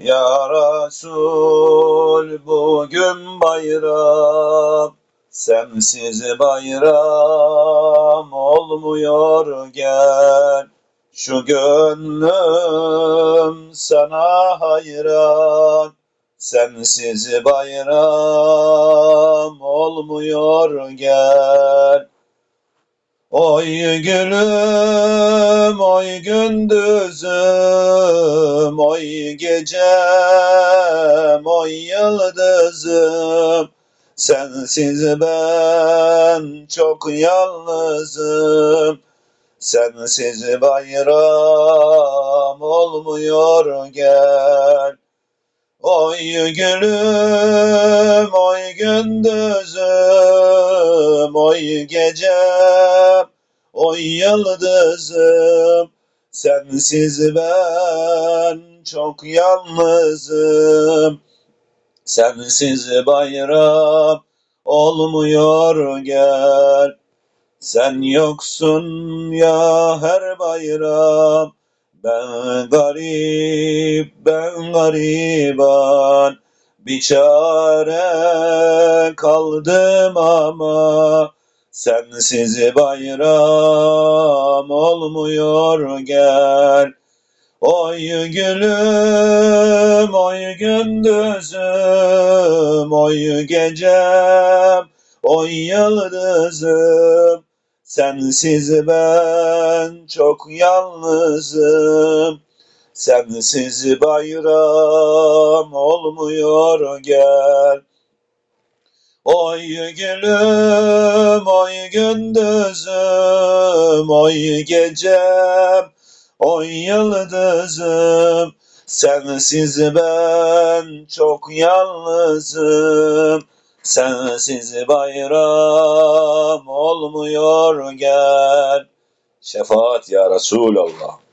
Ya Resul bugün bayram. Sensiz bayram olmuyor gel. Şu gönlüm sana hayran. Sensiz bayram olmuyor gel Oy gülüm, oy gündüzüm, oy gecem, oy yıldızım. Sensiz ben çok yalnızım. Sensiz bayram olmuyor gel. Oy gülüm, oy gündüzüm, oy gecem, oy yıldızım. Sensiz ben çok yalnızım. Sensiz bayram olmuyor gel. Sen yoksun ya her bayram. Ben garip, ben gariban, bir çare kaldım ama sensiz bayram olmuyor gel. Oy gülüm, oy gündüzüm, oy gecem, oy yıldızım. Sensiz ben çok yalnızım. Sensiz bayram olmuyor gel. Oy gülüm, oy gündüzüm, oy gecem, oy yıldızım. Sensiz ben çok yalnızım. Sensiz bayram olmuyor gel. Şefaat ya Resulallah.